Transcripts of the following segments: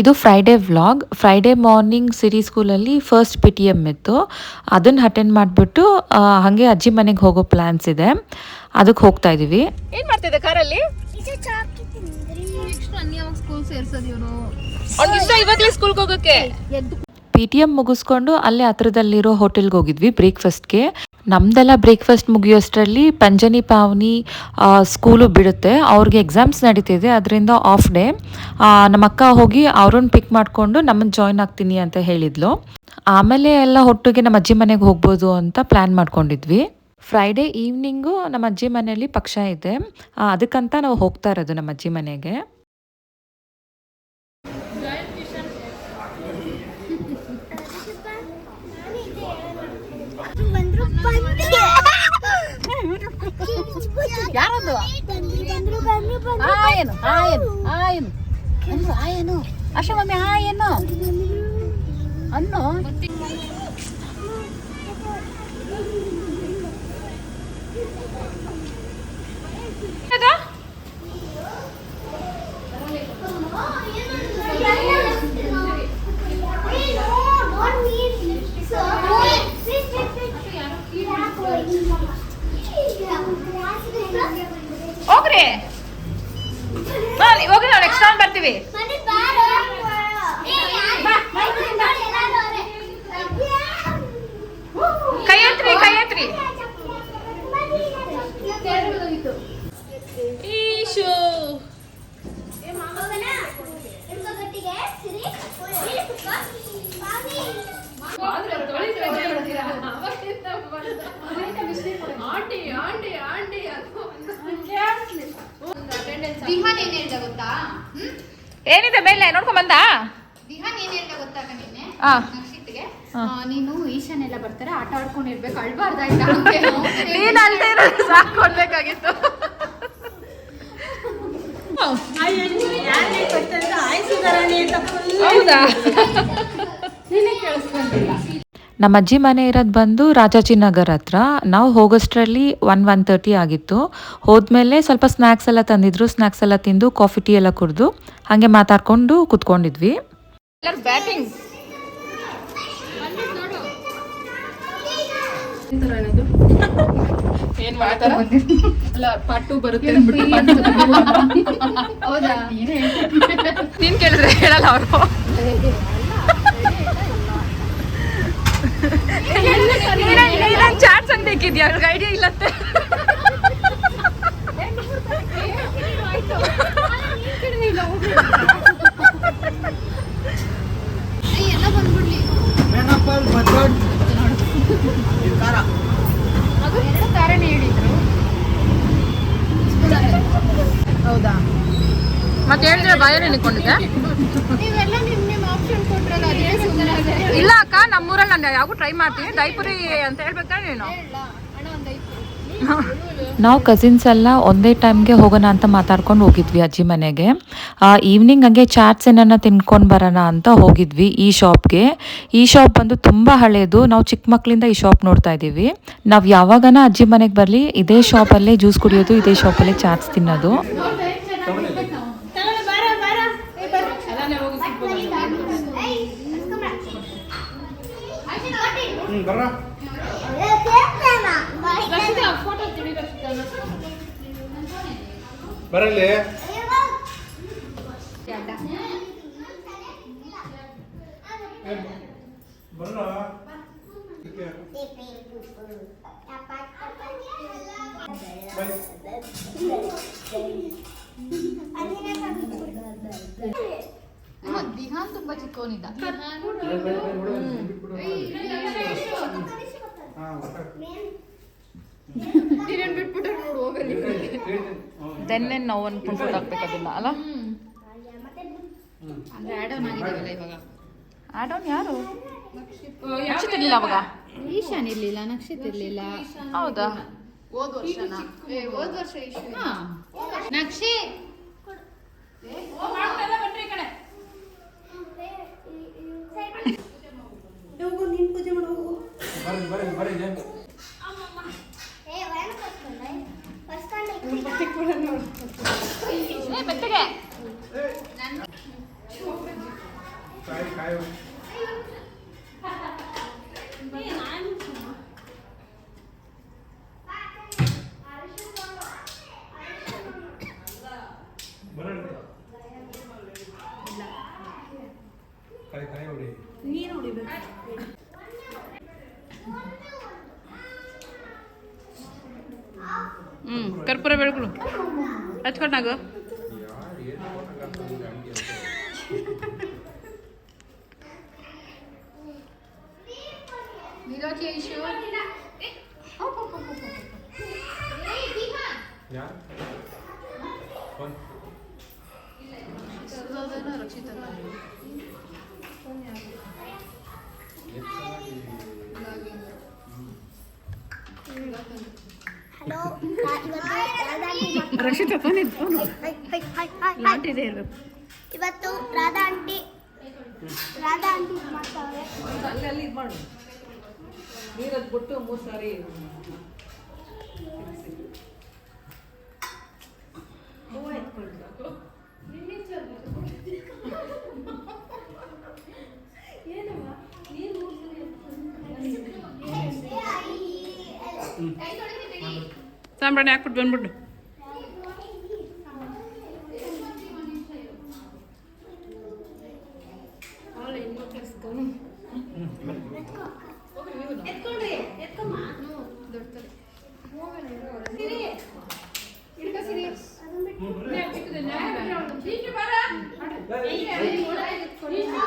ಇದು Friday vlog Friday morning Siri ಸ್ಕೂಲಲ್ಲಿ first P T M ಇತ್ತು. ಅದನ್ನು ಅಟೆಂಡ್ ಮಾಡಿಬಿಟ್ಟು ಹಾಗೆ ಅಜ್ಜಿ ಮನೆಗೆ ಹೋಗೋ ಪ್ಲ್ಯಾನ್ಸ್ ಇದೆ. ಅದಕ್ಕೆ ಹೋಗ್ತಾ ಇದ್ದೀವಿ ಏನು ಮಾಡ್ತಿದ್ದೆ ಕಾರಲ್ಲಿ? ಸ್ಕೂಲ್ ಸೇರ್ಸೋದು ಇವನು ಅವ್ನಿಗೆ ಇಷ್ಟ ಇವಾಗಲೇ ಸ್ಕೂಲ್ಗೆ ಹೋಗೋಕೆ ಪಿ ಟಿ ಎಂ ಮುಗಿಸ್ಕೊಂಡು ಅಲ್ಲೇ ಹತ್ರದಲ್ಲಿರೋ ಹೋಟೆಲ್ಗೆ ಹೋಗಿದ್ವಿ ಬ್ರೇಕ್ಫಾಸ್ಟ್ಗೆ. ನಮ್ದೆಲ್ಲ ಬ್ರೇಕ್ಫಾಸ್ಟ್ ಮುಗಿಯೋಷ್ಟರಲ್ಲಿ ಪಂಜನಿ, ಪಾವನಿ ಸ್ಕೂಲು ಬಿಡುತ್ತೆ. ಅವ್ರಿಗೆ ಎಕ್ಸಾಮ್ಸ್ ನಡೀತಿದೆ, ಅದರಿಂದ ಆಫ್ ಡೇ ನಮ್ಮ ಅಕ್ಕ ಹೋಗಿ ಅವ್ರನ್ನ ಪಿಕ್ ಮಾಡಿಕೊಂಡು ನಮ್ಮನ್ನು ಜಾಯ್ನ್ ಆಗ್ತೀನಿ ಅಂತ ಹೇಳಿದ್ಲು. ಆಮೇಲೆ ಎಲ್ಲ ಒಟ್ಟಿಗೆ ನಮ್ಮ ಅಜ್ಜಿ ಮನೆಗೆ ಹೋಗ್ಬೋದು ಅಂತ ಪ್ಲ್ಯಾನ್ ಮಾಡ್ಕೊಂಡಿದ್ವಿ. ಫ್ರೈಡೇ ಈವ್ನಿಂಗು ನಮ್ಮ ಅಜ್ಜಿ ಮನೆಯಲ್ಲಿ ಪಕ್ಷ ಇದೆ. ಅದಕ್ಕಂತ ನಾವು ಹೋಗ್ತಾ ಇರೋದು ನಮ್ಮ ಅಜ್ಜಿ ಮನೆಗೆ. ಯಾರದು? ಬಂದ್ರು ಬಂದ್ರು ಬಂದ್ರು ಬಂದ್ರು ಆ ಏನು ಆ ಏನು ಆ ಏನು ಅನ್ನು ಆ ಏನು ಹೋಗ್ರಿ ಹೋಗ್ರಿ ನಾವು ನೆಕ್ಸ್ಟ್ ಟೈಮ್ ಬರ್ತೀವಿ ಕೈ ಹತ್ರಿ ಕೈ ಎತ್ರಿ ಈಶು ದಿಹಾನ್ ಏನ್ ಹೇಳ್ದ ಗೊತ್ತಾ? ಏನಿದೆ ಮೇಲೆ? ನೋಡ್ಕೊಂಡ್ ಬಂದ? ದಿಹಾನ್ ಏನ್ ಹೇಳ್ದ ಗೊತ್ತಾ ನಿನ್ನೆ ಆ. ನಕ್ಷಿತ್ಗೆ ಆ, ನೀನು ಈಶಾನ್ ಎಲ್ಲ ಬರ್ತಾರೆ ಆಟ ಆಡ್ಕೊಂಡಿರ್ಬೇಕು ಅಳ್ಬಾರ್ದಾಯ್ತಾ? ಹೌದಾ? ನೀನ್ ಕೇಳಿಸ್ಕೊಂಡಿಲ್ಲ. ಇರೋದು ನಮ್ಮ ಅಜ್ಜಿ ಮನೆ ಇರೋದು ಬಂದು ರಾಜಾಜಿನಗರ್ ಹತ್ರ. ನಾವು ಹೋಗೋಷ್ಟರಲ್ಲಿ ಒನ್ ಒನ್ ತರ್ಟಿ ಆಗಿತ್ತು. ಹೋದ್ಮೇಲೆ ಸ್ವಲ್ಪ ಸ್ನ್ಯಾಕ್ಸ್ ಎಲ್ಲ ತಂದಿದ್ರು. ಸ್ನ್ಯಾಕ್ಸ್ ಎಲ್ಲ ತಿಂದು ಕಾಫಿ ಟೀ ಎಲ್ಲ ಕುಡಿದು ಹಾಗೆ ಮಾತಾಡ್ಕೊಂಡು ಕುತ್ಕೊಂಡಿದ್ವಿ. ಎಲ್ಲರೂ ಬ್ಯಾಟಿಂಗ್ ಏನ್ ಮಾಡ್ತಾರ? ಅಲ್ಲ ಪಾಟು ಬರುತ್ತೆ ನೀನ್ ಕೇಳಿದ್ರೆ ಹೇಳಲ್ಲ ಅವರು. ಬೇಕಿದ್ಯಾ ಅವ್ರಿಗೆ ಐಡಿಯಾ ಇಲ್ಲತ್ತೆ ಹೌದಾ ಮತ್ತೆ ಹೇಳಿದ್ರೆ ಭಯ ಸುಮ್ಮನೆ ಇಲ್ಲ ಅಕ್ಕ, ನಮ್ಮೂರಲ್ಲಿ ನಾನು ಯಾವಾಗೂ ಟ್ರೈ ಮಾಡ್ತೀನಿ. ದೈಪುರಿ ಅಂತ ಹೇಳ್ಬೇಕಾ ನೀನು? ನಾವು ಕಸಿನ್ಸ್ ಎಲ್ಲ ಒಂದೇ ಟೈಮ್ಗೆ ಹೋಗೋಣ ಅಂತ ಮಾತಾಡ್ಕೊಂಡು ಹೋಗಿದ್ವಿ ಅಜ್ಜಿ ಮನೆಗೆ. ಈವ್ನಿಂಗ್ ಹಂಗೆ ಚಾಟ್ಸ್ ಏನನ್ನ ತಿನ್ಕೊಂಡು ಬರೋಣ ಅಂತ ಹೋಗಿದ್ವಿ ಈ ಶಾಪ್ಗೆ ಈ ಶಾಪ್ ಬಂದು ತುಂಬ ಹಳೆಯದು ನಾವು ಚಿಕ್ಕ ಮಕ್ಕಳಿಂದ ಈ ಶಾಪ್ ನೋಡ್ತಾ ಇದ್ದೀವಿ. ನಾವು ಯಾವಾಗನ ಅಜ್ಜಿ ಮನೆಗೆ ಬರಲಿ, ಇದೇ ಶಾಪಲ್ಲೇ ಜ್ಯೂಸ್ ಕುಡಿಯೋದು, ಇದೇ ಶಾಪಲ್ಲೇ ಚಾಟ್ಸ್ ತಿನ್ನೋದು. ಬರ್ರ. ಬರಲಿ ದಿಹಾನ್ ತುಂಬಾ ಚಿಕ್ಕವನಿದ್ದ ನಾವು ಅನ್ಕೊಂಡು ಫೋಟೋ ಹಾಕ್ಬೇಕು ಅದನ್ನ ಅಲ್ಲ? ಅಂದ್ರೆ ಆಡ್ ಆನ್ ಆಗಿದಾವಲ್ಲ ಇವಾಗ ಆನ್ ಯಾರು ಹಚ್ಚಿಟ್ಟಿರ್ಲಿಲ್ಲ ಅವಾಗ? ಈಶಾನ್ ಇರ್ಲಿಲ್ಲ ನಕ್ಷತ್ರ ಇರಲಿಲ್ಲ. ಹೌದಾ? ಹೋದ್ ವರ್ಷ ಹೋದ್ ವರ್ಷ ಈಶು ನಕ್ಷೆ ಬರ್ರಿ ಬರ್ರಿ ಬರ್ರಿ ಕಸ್ಕೊಂಡೆ ಹ್ಮ್ ಕರ್ಪೂರ ಬೆಳಗುಳು ಹಚ್ಕೊಂಡಾಗ ರಕ್ಷಿತ ಹಲೋ ಇವತ್ತು ರಕ್ಷಿತ ಲಾಂಟಿ ಇದೆ ಇರ್ಬೇಕು. ಇವತ್ತು ರಾಧಾ ಆಂಟಿ ರಾಧಾ ಆಂಟಿ ಮಾಡ್ತಾವ್ರೆ ಅಲ್ಲಿ ಅಲ್ಲಿ ಇದು ಮಾಡು. ನೀರದ್ದು ಬಿಟ್ಟು ಮೂರು ಸಾರಿ ಸಾಂಬ್ರಾಣಿ ಹಾಕ್ಬಿಟ್ಟು ಬಂದ್ಬಿಟ್ಟು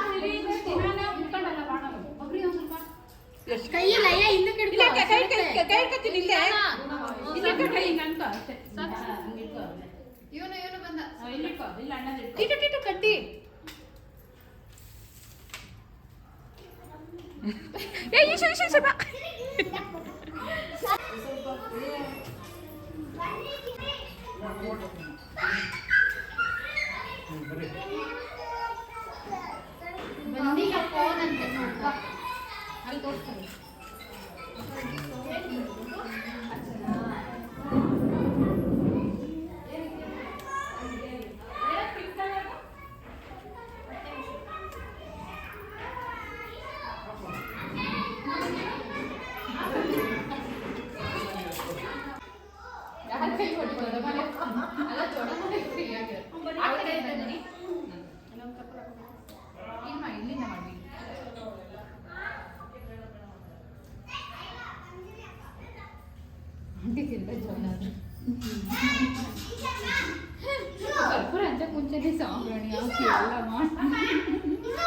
ಇವನು ಇವನು ಬಂದ ಕಟ್ಟಿ. ಏ ಈಶು ಈಶು ಈಶು ಅಂಟಿಸಿಲ್ಲ ಜೋನ ಕರ್ಪೂರ ಅಂತ ಮುಂಚೆನೆ ಸಾಂಬ್ರಾಣಿ ಹಾಕಿ ಎಲ್ಲ ಮಾಡಿ.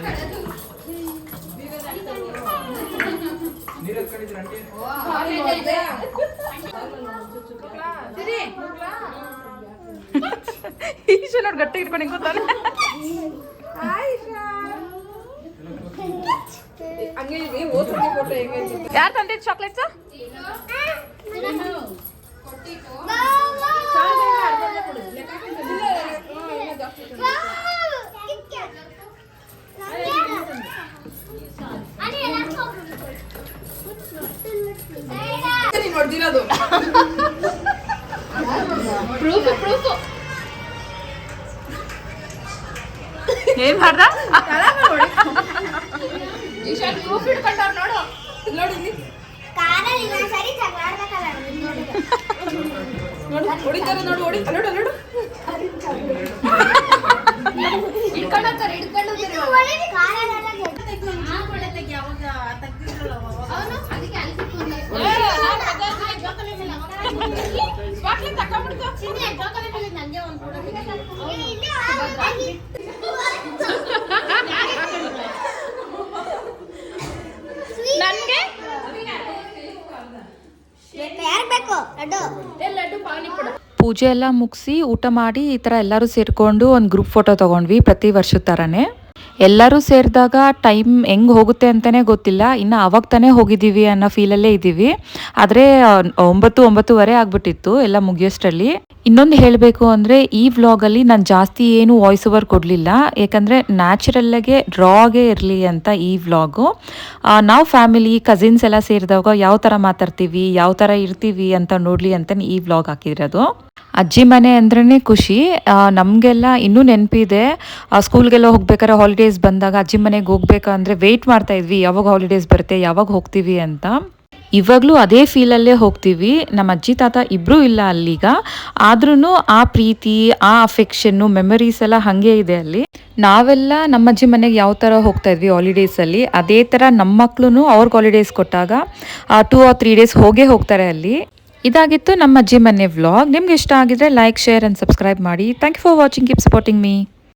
ಈಶು ನೋಡಿ ಗಟ್ಟಿ ಇಟ್ಕೊಂಡು ಹಿಂಗ್ ಕೂತಾನೆ ಹಂಗೆ ಇದೆ ಓದ್ಸತಿ ಫೋಟೋ ಹೆಂಗೆ ಅಂತ. ಯಾರು ತಂದಿದ್ದು ಚಾಕ್ಲೇಟ್ಸ್ ಪ್ರೂಫ್ ಪ್ರೂಫ್ ಏನ್ ಮಾಡ್ದ ಈಶಾನ್ ಪ್ರೂಫ್ ಇಟ್ಕೊಂಡವ್ರು ನೋಡು ನೋಡಿ ಇಲ್ಲಿ ಕಾರಲ್ಲಿ ಇನ್ನೊಂದ್ಸರಿ ಜಗಳ ಆಡ್ಬೇಕಲ್ಲ ನೋಡಿ ನೋಡು ಹೊಡಿತಾರೆ ನೋಡು ಹೊಡಿ ನೋಡು ನೋಡು ನನ್ಗೆ? ಯಾರು ಬೇಕು? ಲಡ್ಡು. ಲಡ್ಡು ಪಾವನಿ ಕೊಡು ಪೂಜೆ ಎಲ್ಲ ಮುಗಿಸಿ ಊಟ ಮಾಡಿ ಈ ಥರ ಎಲ್ಲರೂ ಸೇರಿಕೊಂಡು ಒಂದು ಗ್ರೂಪ್ ಫೋಟೋ ತೊಗೊಂಡ್ವಿ ಪ್ರತಿ ವರ್ಷದ ಥರನೇ ಎಲ್ಲರೂ ಸೇರಿದಾಗ ಟೈಮ್ ಹೆಂಗೆ ಹೋಗುತ್ತೆ ಅಂತಲೇ ಗೊತ್ತಿಲ್ಲ. ಇನ್ನು ಅವಾಗ ತಾನೇ ಹೋಗಿದ್ದೀವಿ ಅನ್ನೋ ಫೀಲಲ್ಲೇ ಇದ್ದೀವಿ. ಆದರೆ ಒಂಬತ್ತು, ಒಂಬತ್ತುವರೆ ಆಗಿಬಿಟ್ಟಿತ್ತು ಎಲ್ಲ ಮುಗಿಯೋಷ್ಟರಲ್ಲಿ. ಇನ್ನೊಂದು ಹೇಳಬೇಕು ಅಂದರೆ, ಈ ವ್ಲಾಗಲ್ಲಿ ನಾನು ಜಾಸ್ತಿ ಏನು ವಾಯ್ಸ್ ಓವರ್ ಕೊಡಲಿಲ್ಲ. ಯಾಕಂದರೆ ನ್ಯಾಚುರಲ್ಲಾಗೆ ಡ್ರಾಗೆ ಇರಲಿ ಅಂತ ಈ ವ್ಲಾಗು ನಾವು ಫ್ಯಾಮಿಲಿ ಕಸಿನ್ಸ್ ಎಲ್ಲ ಸೇರಿದಾಗ ಯಾವ ಥರ ಮಾತಾಡ್ತೀವಿ, ಯಾವ ಥರ ಇರ್ತೀವಿ ಅಂತ ನೋಡಲಿ ಅಂತ ಈ ವ್ಲಾಗ್ ಹಾಕಿರೋದು. ಅಜ್ಜಿ ಮನೆ ಅಂದ್ರೇ ಖುಷಿ. ನಮಗೆಲ್ಲ ಇನ್ನೂ ನೆನಪಿದೆ. ಸ್ಕೂಲ್ಗೆಲ್ಲ ಹೋಗ್ಬೇಕಾದ್ರೆ ಹಾಲಿಡೇಸ್ ಬಂದಾಗ ಅಜ್ಜಿ ಮನೆಗೆ ಹೋಗ್ಬೇಕಂದ್ರೆ ವೆಯ್ಟ್ ಮಾಡ್ತಾ ಇದ್ವಿ. ಯಾವಾಗ ಹಾಲಿಡೇಸ್ ಬರುತ್ತೆ, ಯಾವಾಗ ಹೋಗ್ತೀವಿ ಅಂತ. ಇವಾಗಲೂ ಅದೇ ಫೀಲಲ್ಲೇ ಹೋಗ್ತೀವಿ. ನಮ್ಮ ಅಜ್ಜಿ ತಾತ ಇಬ್ಬರೂ ಇಲ್ಲ ಅಲ್ಲಿಗ. ಆದ್ರೂ ಆ ಪ್ರೀತಿ, ಆ ಅಫೆಕ್ಷನ್ನು ಮೆಮರೀಸ್ ಎಲ್ಲ ಹಾಗೆ ಇದೆ ಅಲ್ಲಿ. ನಾವೆಲ್ಲ ನಮ್ಮ ಅಜ್ಜಿ ಮನೆಗೆ ಯಾವ ಥರ ಹೋಗ್ತಾ ಇದ್ವಿ ಹಾಲಿಡೇಸಲ್ಲಿ ಅದೇ ಥರ ನಮ್ಮ ಮಕ್ಳು ಅವ್ರಿಗೆ ಹಾಲಿಡೇಸ್ ಕೊಟ್ಟಾಗ ಟೂ ಆರ್ ತ್ರೀ ಡೇಸ್ ಹೋಗೇ ಹೋಗ್ತಾರೆ ಅಲ್ಲಿ. ಇದಾಗಿತ್ತು ನಮ್ಮ ಅಜ್ಜಿ ಮನೆ ವ್ಲಾಗ್ ನಿಮ್ಗೆ ಇಷ್ಟ ಆಗಿದ್ರೆ ಲೈಕ್ ಶೇರ್ ಆ್ಯಂಡ್ ಸಬ್ಸ್ಕ್ರೈಬ್ ಮಾಡಿ. Thank you for watching keep supporting me